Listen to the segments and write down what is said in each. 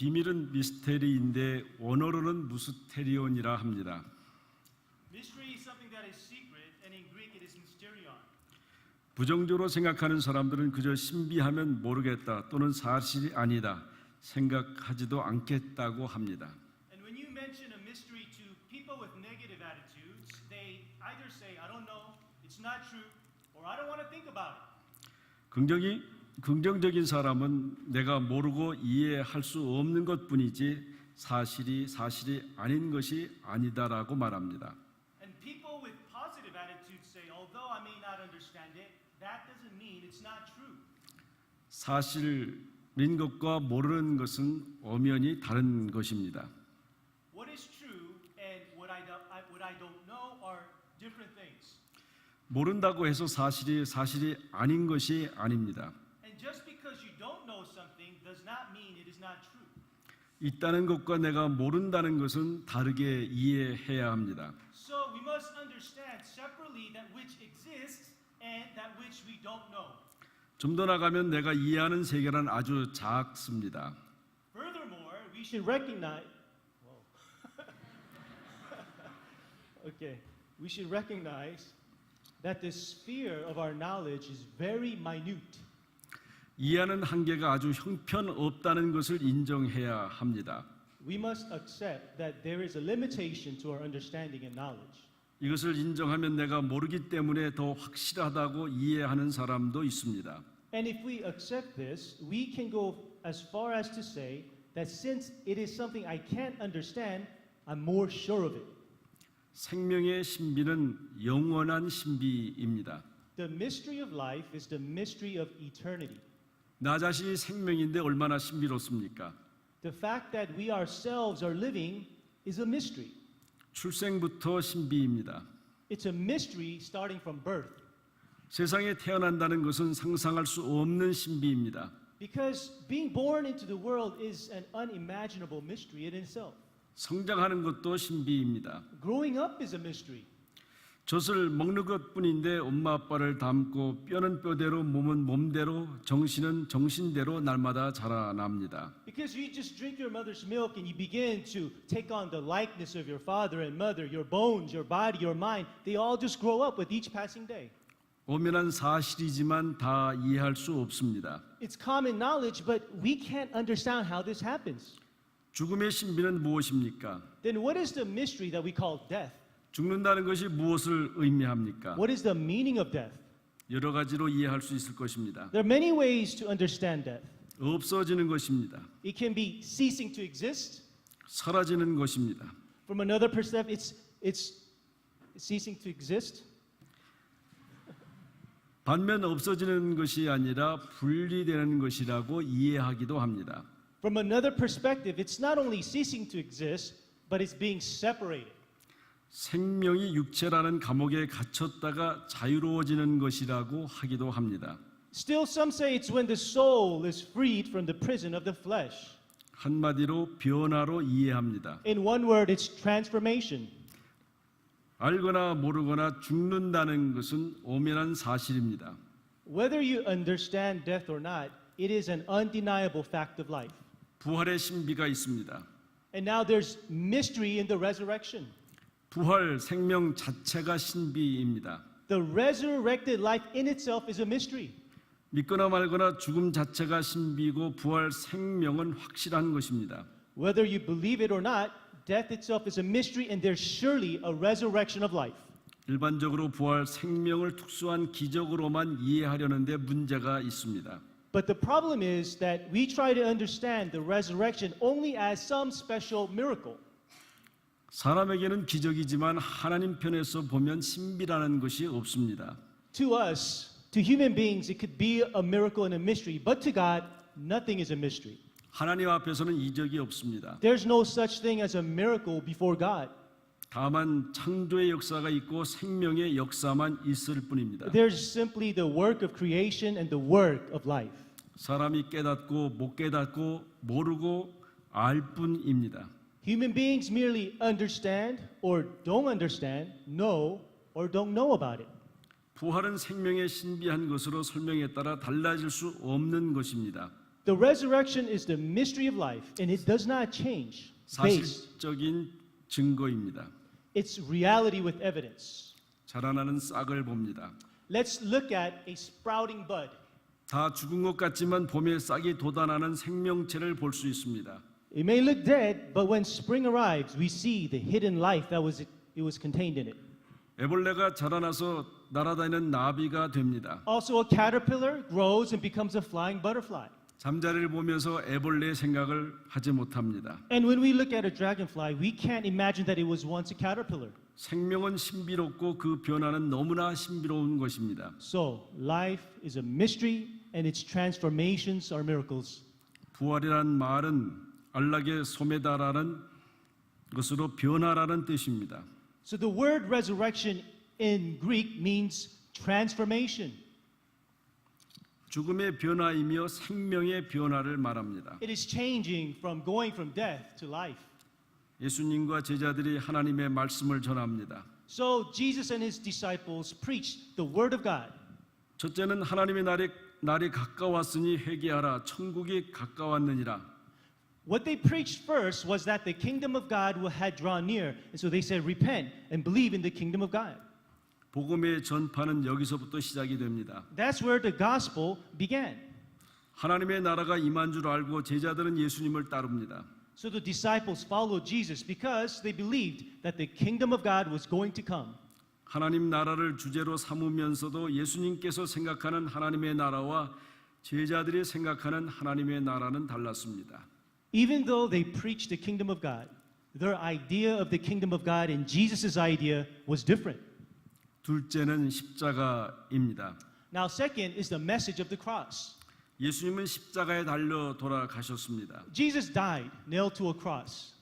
비밀은 미스테리인데 원어로는 무스테리온이라 합니다. Mystery is something that is secret, and in Greek it is mysterion. 부정적으로 생각하는 사람들은 그저 신비하면 모르겠다 또는 사실이 아니다 생각하지도 않겠다고 합니다. And when you mention a mystery to people with negative attitudes, they either say, I don't know, it's not true, or I don't want to think about it. 긍정이 긍정적인 사람은 내가 모르고 이해할 수 없는 것 뿐이지 사실이 사실이 아닌 것이 아니다라고 말합니다. And people with positive attitudes say, although I may not understand it, that doesn't mean it's not true. 사실인 것과 모르는 것은 엄연히 다른 것입니다. What is true and what I, don't, I, what I don't know are different things. 모른다고 해서 사실이 사실이 아닌 것이 아닙니다. And just because you don't know something does not mean it is not true. 있다는 것과 내가 모른다는 것은 다르게 이해해야 합니다. So we must understand separately that which exists and that which we don't know. 좀 더 나가면 내가 이해하는 세계는 아주 작습니다. Furthermore, we should recognize. Whoa. okay, we should recognize that the sphere of our knowledge is very minute. 이해하는 한계가 아주 형편없다는 것을 인정해야 합니다. We must accept that there is a limitation to our understanding and knowledge. 이것을 인정하면 내가 모르기 때문에 더 확실하다고 이해하는 사람도 있습니다. And if we accept this, we can go as far as to say that since it is something I can't understand, I'm more sure of it. 생명의 신비는 영원한 신비입니다. The mystery of life is the mystery of eternity. 나 자신이 생명인데 얼마나 신비롭습니까? The fact that we ourselves are living is a mystery. 출생부터 신비입니다. It's a mystery starting from birth. 세상에 태어난다는 것은 상상할 수 없는 신비입니다. Because being born into the world is an unimaginable mystery in itself. 성장하는 것도 신비입니다. Growing up is a mystery. 젖을 먹는 것 뿐인데 엄마 아빠를 닮고 뼈는 뼈대로 몸은 몸대로 정신은 정신대로 날마다 자라납니다. Because you just drink your mother's milk and you begin to take on the likeness of your father and mother, your bones, your body, your mind, they all just grow up with each passing day. 엄연한 사실이지만 다 이해할 수 없습니다. It's common knowledge, but we can't understand how this happens. 죽음의 신비는 무엇입니까? Then what is the mystery that we call death? 죽는다는 것이 무엇을 의미합니까? What is the meaning of death? 여러 가지로 이해할 수 있을 것입니다. There are many ways to understand death. 없어지는 것입니다. It can be ceasing to exist. 사라지는 것입니다. From another perspective, it's, it's ceasing to exist. 반면 없어지는 것이 아니라 분리되는 것이라고 이해하기도 합니다. From another perspective, it's not only ceasing to exist, but it's being separated. 생명이 육체라는 감옥에 갇혔다가 자유로워지는 것이라고 하기도 합니다. Still, some say it's when the soul is freed from the prison of the flesh. 한마디로 변화로 이해합니다. In one word, it's transformation. 알거나 모르거나 죽는다는 것은 오면한 사실입니다. Whether you understand death or not, it is an undeniable fact of life. 부활의 신비가 있습니다. And now there's mystery in the resurrection. 부활 생명 자체가 신비입니다. The resurrected life in itself is a mystery. 믿거나 말거나 죽음 자체가 신비고 부활 생명은 확실한 것입니다. Whether you believe it or not, death itself is a mystery, and there's surely a resurrection of life. 일반적으로 부활 생명을 특수한 기적으로만 이해하려는데 문제가 있습니다. But the problem is that we try to understand the resurrection only as some special miracle. 사람에게는 기적이지만 하나님 편에서 보면 신비라는 것이 없습니다. To us, to human beings, it could be a miracle and a mystery, but to God, nothing is a mystery. 하나님 앞에서는 이적이 없습니다. There's no such thing as a miracle before God. 다만 창조의 역사가 있고 생명의 역사만 있을 뿐입니다. There's simply the work of creation and the work of life. 사람이 깨닫고 못 깨닫고 모르고 알 뿐입니다. Human beings merely understand or don't understand, know or don't know about it. 부활은 생명의 신비한 것으로 설명에 따라 달라질 수 없는 것입니다. The resurrection is the mystery of life, and it does not change. Based. 사실적인 증거입니다. It's reality with evidence. 자라나는 싹을 봅니다. Let's look at a sprouting bud. 다 죽은 것 같지만 봄에 싹이 돋아나는 생명체를 볼 수 있습니다. It may look dead, but when spring arrives, we see the hidden life that was it was contained in it. 애벌레가 자라나서 날아다니는 나비가 됩니다. Also, a caterpillar grows and becomes a flying butterfly. 잠자리를 보면서 애벌레 생각을 하지 못합니다. And when we look at a dragonfly, we can't imagine that it was once a caterpillar. 생명은 신비롭고 그 변화는 너무나 신비로운 것입니다. So, life is a mystery, and its transformations are miracles. 부활이란 말은 안락의 소매다라는 것으로 변화라는 뜻입니다. So, the word resurrection in Greek means transformation. 죽음의 변화이며 생명의 변화를 말합니다. It is changing from going from death to life. 예수님과 제자들이 하나님의 말씀을 전합니다. So, Jesus and his disciples preached the word of God. 첫째는 하나님의 날이, 날이 가까웠으니 회개하라 천국이 가까웠느니라. What they preached first was that the kingdom of God had drawn near. And so they said, Repent and believe in the kingdom of God. 복음의 전파는 여기서부터 시작이 됩니다. That's where the gospel began. 하나님의 나라가 임한 줄 알고 제자들은 예수님을 따릅니다. So the disciples followed Jesus because they believed that the kingdom of God was going to come. 하나님 나라를 주제로 삼으면서도 예수님께서 생각하는 하나님의 나라와 제자들이 생각하는 하나님의 나라는 달랐습니다. Even though they preached the kingdom of God, their idea of the kingdom of God and Jesus' idea was different. 둘째는 십자가입니다. Now, second is the message of the cross. 예수님은 십자가에 달려 돌아가셨습니다. Jesus died nailed to a cross.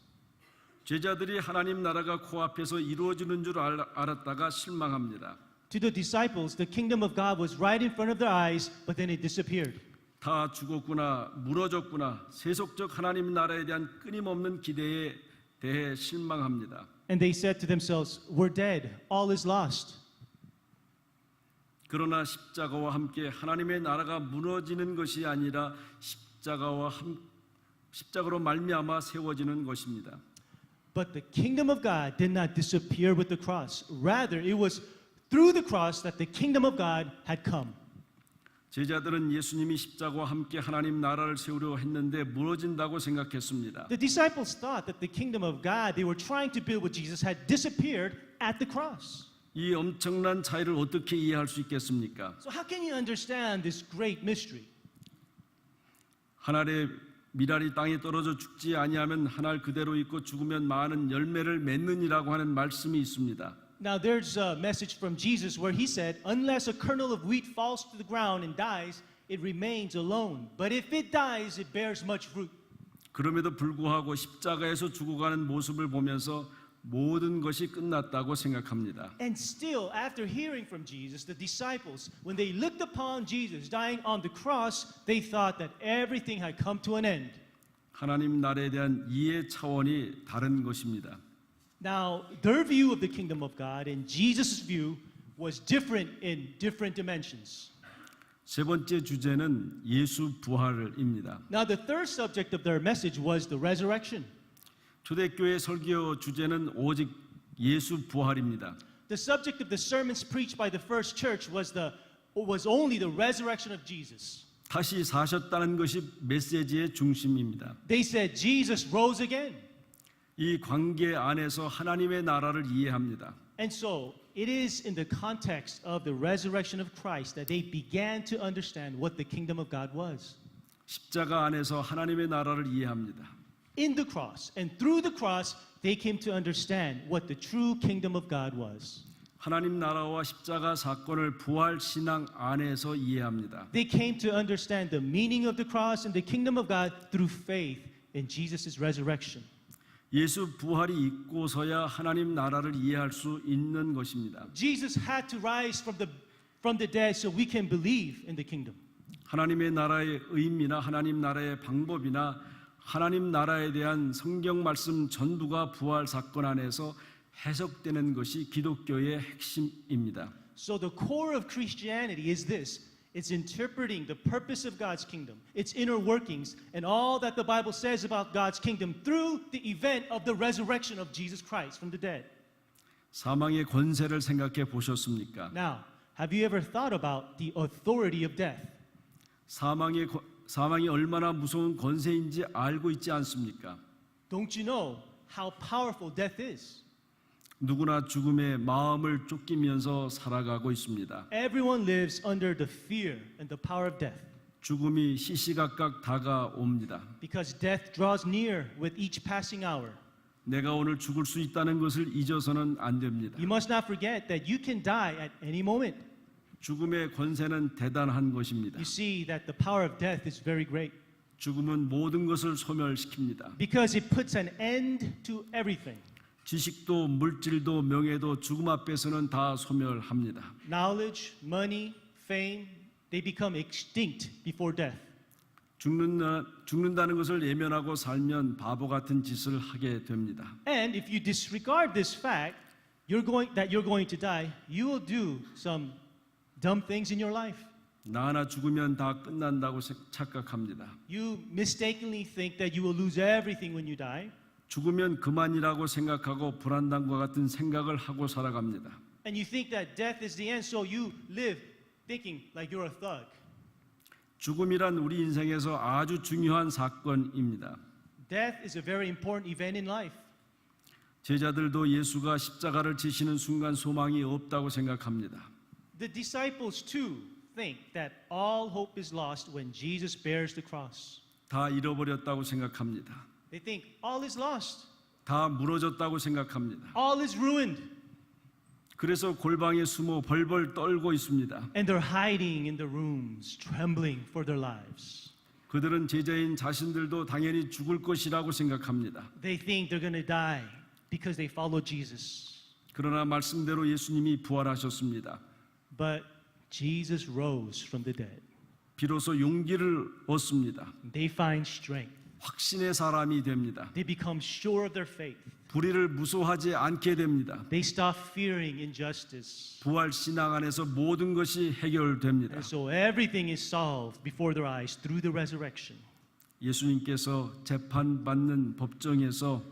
제자들이 하나님 나라가 코앞에서 이루어지는 줄 알, 알았다가 실망합니다. To the disciples, the kingdom of God was right in front of their eyes, but then it disappeared. 다 죽었구나, 무너졌구나, 세속적 하나님 나라에 대한 끊임없는 기대에 대해 실망합니다. And they said to themselves, We're dead. All is lost. 그러나 십자가와 함께 하나님의 나라가 무너지는 것이 아니라 십자가와 함, 십자가로 말미암아 세워지는 것입니다. But the kingdom of God did not disappear with the cross. Rather, it was through the cross that the kingdom of God had come. 제자들은 예수님이 십자가와 함께 하나님 나라를 세우려 했는데 무너진다고 생각했습니다. The disciples thought that the kingdom of God they were trying to build with Jesus had disappeared at the cross. 이 엄청난 차이를 어떻게 이해할 수 있겠습니까? So, how can you understand this great mystery? 한 알의 미랄이 땅에 떨어져 죽지 아니하면 한 알 그대로 있고 죽으면 많은 열매를 맺느니라고 하는 말씀이 있습니다. Now, there's a message from Jesus where he said, Unless a kernel of wheat falls to the ground and dies, it remains alone. But if it dies, it bears much fruit. 그럼에도 불구하고 십자가에서 죽어가는 모습을 보면서 모든 것이 끝났다고 생각합니다. And still, after hearing from Jesus, the disciples, when they looked upon Jesus dying on the cross, they thought that everything had come to an end. 하나님 나라에 대한 이해 차원이 다른 것입니다. Now, their view of the kingdom of God and Jesus' view was different in different dimensions. 세 번째 주제는 예수 부활입니다. Now, the third subject of their message was the resurrection. 초대교회 설교 주제는 오직 예수 부활입니다. The subject of the sermons preached by the first church was, the, was only the resurrection of Jesus. 다시 사셨다는 것이 메시지의 중심입니다. They said, Jesus rose again. 이 관계 안에서 하나님의 나라를 이해합니다. And so, it is in the context of the resurrection of Christ that they began to understand what the kingdom of God was. 십자가 안에서 하나님의 나라를 이해합니다. In the cross and through the cross, they came to understand what the true kingdom of God was. 하나님 나라와 십자가 사건을 부활 신앙 안에서 이해합니다. They came to understand the meaning of the cross and the kingdom of God through faith in Jesus' resurrection. 예수 부활이 있고서야 하나님 나라를 이해할 수 있는 것입니다. Jesus had to rise from the, from the dead so we can believe in the kingdom. 하나님의 나라의 의미나 하나님 나라의 방법이나 하나님 나라에 대한 성경 말씀 전부가 부활 사건 안에서 해석되는 것이 기독교의 핵심입니다. So the core of Christianity is this. It's interpreting the purpose of God's kingdom, its inner workings, and all that the Bible says about God's kingdom through the event of the resurrection of Jesus Christ from the dead. 사망의 권세를 생각해 보셨습니까? Now, have you ever thought about the authority of death? 사망의 권- 사망이 얼마나 무서운 권세인지 알고 있지 않습니까? Don't you know how powerful death is? 누구나 죽음의 마음을 쫓기면서 살아가고 있습니다. Everyone lives under the fear and the power of death 죽음이 시시각각 다가옵니다. because death draws near with each passing hour. 내가 오늘 죽을 수 있다는 것을 잊어서는 안 됩니다. You must not forget that you can die at any moment. 죽음의 권세는 대단한 것입니다. You see that the power of death is very great 죽음은 모든 것을 소멸시킵니다. because it puts an end to everything. 지식도 물질도 명예도 죽음 앞에서는 다 소멸합니다. Knowledge, money, fame, they become extinct before death. 죽는다, 죽는다는 것을 예면하고 살면 바보 같은 짓을 하게 됩니다. And if you disregard this fact, you're going that you're going to die, you will do some dumb things in your life. 나 하나 죽으면 다 끝난다고 세- 착각합니다. You mistakenly think that you will lose everything when you die, 죽으면 그만이라고 생각하고 불안당과 같은 생각을 하고 살아갑니다. and you think that death is the end, so you live thinking like you're a thug. 죽음이란 우리 인생에서 아주 중요한 사건입니다. Death is a very important event in life. 제자들도 예수가 십자가를 지시는 순간 소망이 없다고 생각합니다. The disciples too think that all hope is lost when Jesus bears the cross. 다 잃어버렸다고 생각합니다. They think all is lost, 다 무너졌다고 생각합니다. all is ruined, 그래서 골방에 숨어 벌벌 떨고 있습니다. and they're hiding in the rooms, trembling for their lives. 그들은 제자인 자신들도 당연히 죽을 것이라고 생각합니다. They think they're going to die because they follow Jesus. 그러나 말씀대로 예수님이 부활하셨습니다. But Jesus rose from the dead. 비로소 용기를 얻습니다. They find strength. 확신의 사람이 됩니다. They become sure of their faith. 불의를 무소하지 않게 됩니다. They stop fearing injustice. 부활 신앙 안에서 모든 것이 해결됩니다. And so everything is solved before their eyes through the resurrection. 예수님께서 재판받는 법정에서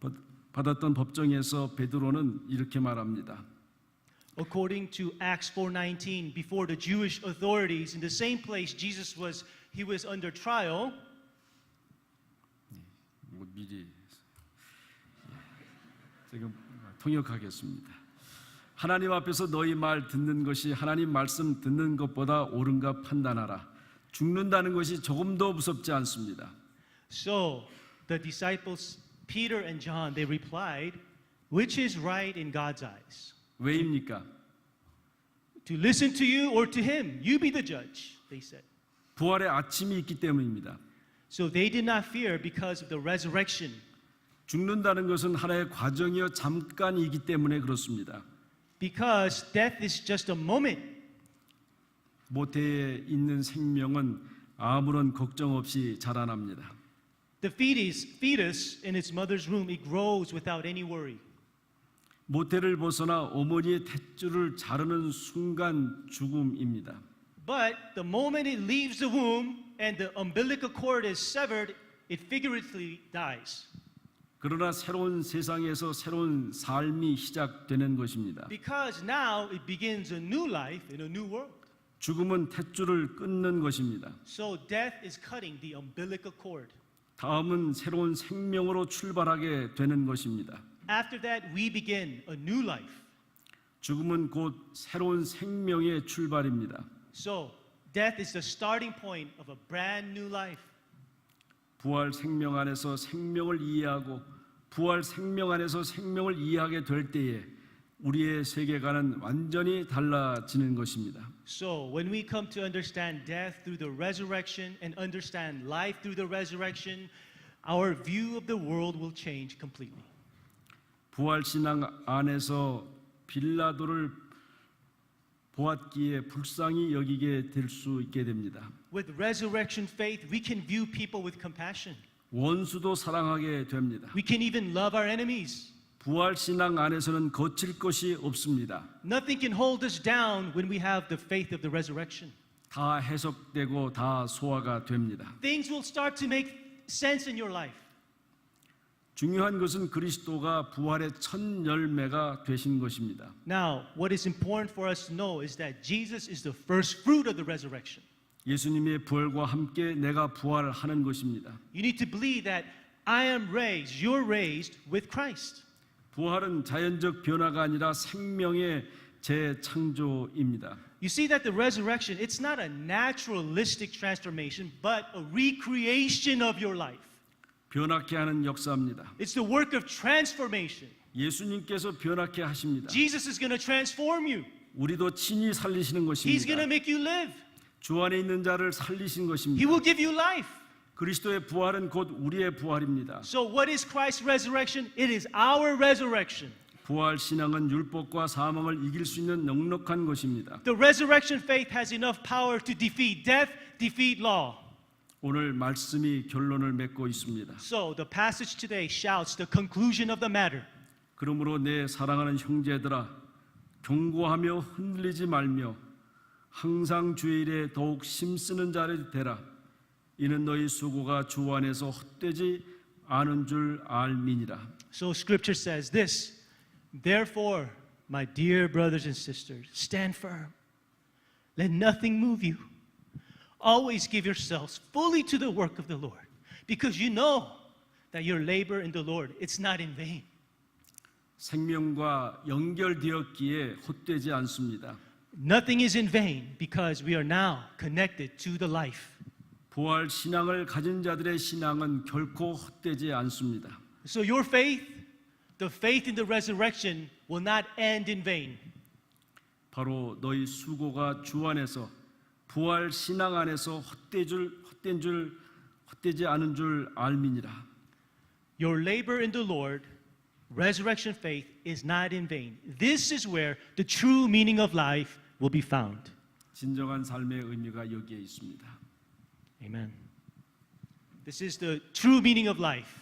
받- 받았던 법정에서 베드로는 이렇게 말합니다. According to Acts 4:19, before the Jewish authorities in the same place Jesus was he was under trial, 뭐 미리 지금 통역하겠습니다. 하나님 앞에서 너희 말 듣는 것이 하나님 말씀 듣는 것보다 옳은가 판단하라. 죽는다는 것이 조금도 무섭지 않습니다. so the disciples Peter and John they replied, which is right in God's eyes? 왜입니까? To listen to you or to him? You be the judge, they said. 부활의 아침이 있기 때문입니다. So they did not fear because of the resurrection. 죽는다는 것은 하나의 과정이요 잠깐이기 때문에 그렇습니다. Because death is just a moment. 모태에 있는 생명은 아무런 걱정 없이 자라납니다. The fetus, fetus in its mother's womb, it grows without any worry. 모태를 벗어나 어머니의 탯줄을 자르는 순간 죽음입니다. But the moment it leaves the womb and the umbilical cord is severed, it figuratively dies. 그러나 새로운 세상에서 새로운 삶이 시작되는 것입니다. Because now it begins a new life in a new world. 죽음은 탯줄을 끊는 것입니다. So death is cutting the umbilical cord. 다음은 새로운 생명으로 출발하게 되는 것입니다. After that, we begin a new life. 죽음은 곧 새로운 생명의 출발입니다. So death is the starting point of a brand new life. 부활 생명 안에서 생명을 이해하고 부활 생명 안에서 생명을 이해하게 될 때에 우리의 세계관은 완전히 달라지는 것입니다. So, when we come to understand death through the resurrection and understand life through the resurrection, our view of the world will change completely. 부활 신앙 안에서 빌라도를 보았기에 불쌍히 여기게 될 수 있게 됩니다. With resurrection faith, we can view people with compassion. 원수도 사랑하게 됩니다. We can even love our enemies. 부활 신앙 안에서는 거칠 것이 없습니다. Nothing can hold us down when we have the faith of the resurrection. 다 해석되고 다 소화가 됩니다. Things will start to make sense in your life. 중요한 것은 그리스도가 부활의 첫 열매가 되신 것입니다. Now, what is important for us to know is that Jesus is the first fruit of the resurrection. 예수님의 부활과 함께 내가 부활하는 것입니다. You need to believe that I am raised, you're raised with Christ. 부활은 자연적 변화가 아니라 생명의 재창조입니다. You see that the resurrection, it's not a naturalistic transformation, but a recreation of your life. 변화케 하는 역사입니다. It's the work of transformation. 예수님께서 변화케 하십니다. Jesus is going to transform you. 우리도 친히 살리시는 He's going to 것입니다. make you live. 주 안에 있는 자를 살리신 He 것입니다. will give you life. 그리스도의 부활은 곧 우리의 부활입니다. So what is Christ's resurrection? It is our resurrection. 부활 신앙은 율법과 사망을 이길 수 있는 넉넉한 것입니다. The resurrection faith has enough power to defeat death, defeat law. 오늘 말씀이 결론을 맺고 있습니다. So the passage today shouts the conclusion of the matter. 그러므로 내 사랑하는 형제들아 경고하며 흔들리지 말며 항상 주의 일에 더욱 힘쓰는 자를 되라 이는 너희 수고가 주 안에서 헛되지 않은 줄 알미니라 So scripture says this Therefore, my dear brothers and sisters, stand firm. Let nothing move you. Always give yourselves fully to the work of the Lord, because you know that your labor in the Lord it's not in vain. 생명과 연결되었기에 헛되지 않습니다 Nothing is in vain because we are now connected to the life. 부활 신앙을 가진 자들의 신앙은 결코 헛되지 않습니다 So your faith, the faith in the resurrection will not end in vain. 바로 너희 수고가 주 안에서 부활 신앙 안에서 헛된 줄 헛된 줄 헛되지 않은 줄 알미니라 Your labor in the Lord, resurrection faith, is not in vain. This is where the true meaning of life will be found. 진정한 삶의 의미가 여기에 있습니다. Amen. This is the true meaning of life.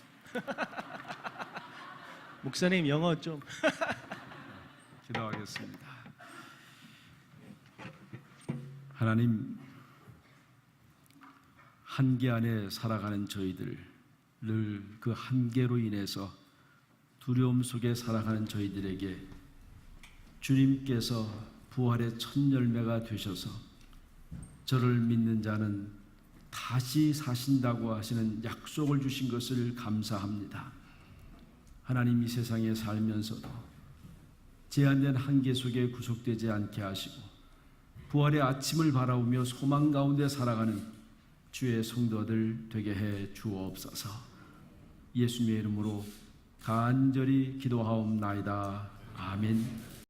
목사님 영어 좀 기도하겠습니다. 하나님 한계 안에 살아가는 저희들 늘 그 한계로 인해서 두려움 속에 살아가는 저희들에게 주님께서 부활의 첫 열매가 되셔서 저를 믿는 자는 다시 사신다고 하시는 약속을 주신 것을 감사합니다. 하나님 이 세상에 살면서도 제한된 한계 속에 구속되지 않게 하시고 부활의 아침을 바라보며 소망 가운데 살아가는 주의 성도들 되게 해 주옵소서. 예수님의 이름으로 간절히 기도하옵나이다. 아멘.